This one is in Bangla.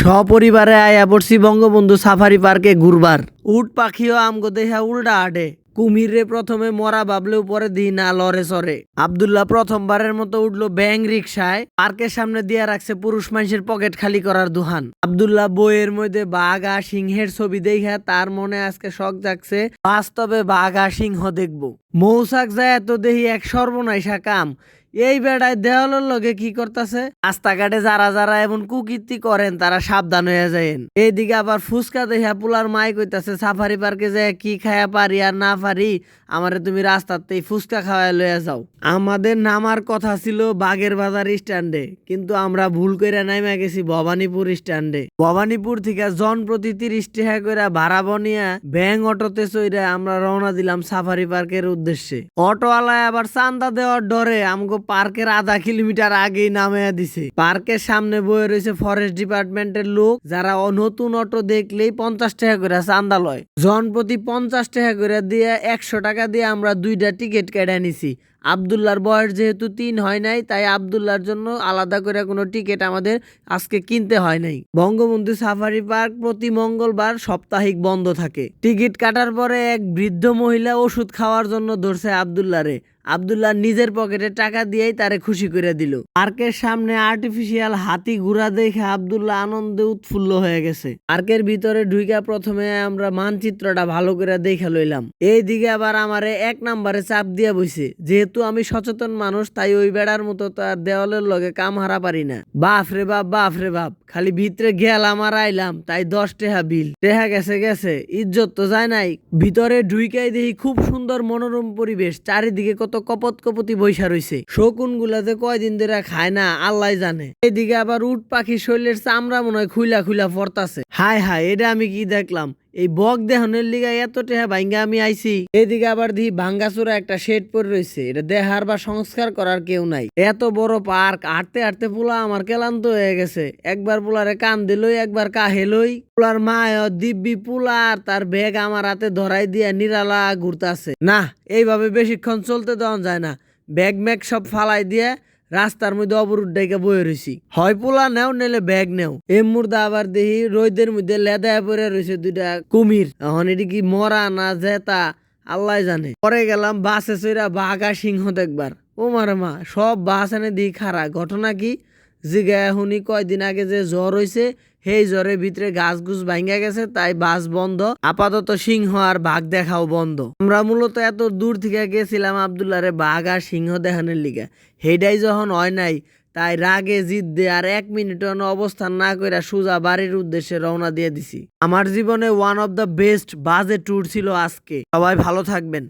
সপরিবারে আয়া পড়ছি বঙ্গবন্ধু সাফারি পার্কে ঘুরবার উট পাখিও আমগো দেহা উল্টা আডে কুমিরে প্রথমে মরা ভাবলেও পরে দিই না লরে সরে। আবদুল্লাহ প্রথমবারের মতো উঠল ব্যাং রিক্সায় পার্কের সামনে দিয়ে রাখছে পুরুষ মানুষের পকেট খালি করার দুহান। আবদুল্লাহ বইয়ের মধ্যে বাঘ সিংহের ছবি দেখা তার মনে আজকে শখ জাগছে, বাস্তবে বাঘ সিংহ দেখব। মৌসাক যায় এত দেহি এক সর্বনাশা কাম এই বেড়ায় দেওয়ালের লগে কি করতেছে? রাস্তাঘাটে যারা যারা এমন কুকীর্তি করেন, তারা সাবধান হয়ে যায়েন এইদিকে আবার ফুচকা দেখা পুলার মাই কইতাছে, সাফারি পার্কে যে কি খায়া পারি আর না পারি, আমারে তুমি রাস্তাতেই ফুচকা খাওয়াই লইয়া যাও। আমাদের নামার কথা ছিল বাগের বাজার স্ট্যান্ডে, কিন্তু আমরা ভুল করে নাইমা গেছি ভবানীপুর স্ট্যান্ডে। ভবানীপুর থেকে জন প্রতি তিরিশ টাকা করে ভাড়া বনিয়া ব্যাং অটোতে চইরে আমরা রওনা দিলাম সাফারি পার্কের উদ্দেশ্যে। অটোওয়ালায় আবার চান্দা দেওয়ার ডরে আমগো পার্কের আধা কিলোমিটার আগেই নামিয়ে দিছে। পার্কের সামনে বয়ে রয়েছে ফরেস্ট ডিপার্টমেন্টের লোক, যারা নতুন অটো দেখলেই পঞ্চাশ টাকা করে চান্দা লয়। জন প্রতি পঞ্চাশ টাকা করে দিয়ে একশো টাকা দিয়ে আমরা দুইটা টিকিট কেটে নিছি। আবদুল্লার বয়স যেহেতু তিন হয় নাই, তাই আবদুল্লার জন্য আলাদা করে কোনো টিকিট আমাদের আজকে কিনতে হয় নাই। বঙ্গবন্ধু সাফারি পার্ক প্রতি মঙ্গলবার সাপ্তাহিক বন্ধ থাকে। টিকিট কাটার পরে এক বৃদ্ধ মহিলা ওষুধ খাওয়ার জন্য ধরছে আবদুল্লারে আবদুল্লাহ নিজের পকেটে টাকা দিয়েই তারে খুশি করে দিল। পার্কের সামনে আর্টিফিশিয়াল হাতি ঘোড়া দেখে আবদুল্লাহ আনন্দে উৎফুল্ল হয়ে গেছে। পার্কের ভিতরে ঢুইকা প্রথমে আমরা মানচিত্রটা ভালো করে দেখে লইলাম। এইদিকে আবার আমারে এক নাম্বারে চাপ দিয়া বইছে, যেহেতু আমি সচেতন মানুষ, তাই ওই বেড়ার মতো তো আর দেওয়ালের লগে কাম হারা পারি না। বাপ রে বাপ বাপ রে বাপ, খালি ভিতরে গেলাম আর আইলাম, তাই দশ টেহা বিল। টেহা গেছে গেছে, ইজ্জত তো যায় নাই। ভিতরে ঢুইকাই দেখি খুব সুন্দর মনোরম পরিবেশ, চারিদিকে কত কপত কপতি বৈশা রইছে। শকুন গুলাতে কয়দিন ধরে খায় না, আল্লাহ জানে। এদিকে আবার উট পাখি শরীরের চামড়া মনে হয় খুইলা খুইলা ফরতাছে। হায় হায়, এটা আমি কি দেখলাম? এই বক দেহনের লিগা এত টেহা ভাঙ্গা আমি আইছি। এদিকে আবার দেখি ভাঙ্গাচোরা একটা শেড পরে রয়েছে এটা দেহার বা সংস্কার করার কেউ নাই। এত বড় পার্ক, হাঁটতে হাঁটতে পোলা আমার ক্লান্ত হয়ে গেছে। একবার পোলারে কান দিলই, একবার কাহেলই পোলার মা দিব্যি পোলা আর তার ব্যাগ আমার হাতে ধরাই দিয়া নিরালা ঘুরতাছে। না, এইভাবে বেশিক্ষণ চলতে দেওয়া যায় না। ব্যাগ ম্যাগ সব ফালাই দিয়ে রাস্তার মধ্যে অবরোধ ডাইকা বয়ে রয়েছি হয় পোলা নেও, নেলে ব্যাগ নেও। এম মুর্দা আবার দেখি রোদের মধ্যে লেদায় পরে রয়েছে দুইটা কুমির। এখন এটি কি মরা না জেতা? আল্লাহ জানে। পরে গেলাম বাসে চইরা বাঘা সিংহ দেখবার। ও মারে মা, সব বাস এনে দিই খারা ঘটনা কি? জিগায় শুনি কয়দিন আগে যে জ্বর হয়েছে সেই জ্বরের ভিতরে গাছ গুছ ভাঙ্গা গেছে, তাই বাস বন্ধ। আপাতত সিংহ আর বাঘ দেখাও বন্ধ। আমরা মূলত এত দূর থেকে গেছিলাম আবদুল্লারে বাঘ আর সিংহ দেখানোর লিগা। হেডাই যখন হয় নাই, তাই রাগে জিদ দে আর এক মিনিট অবস্থান না কইরা সোজা বাড়ির উদ্দেশ্যে রওনা দিয়ে দিছি। আমার জীবনে ওয়ান অফ দ্য বেস্ট বাজে ট্যুর ছিল আজকে। সবাই ভালো থাকবেন।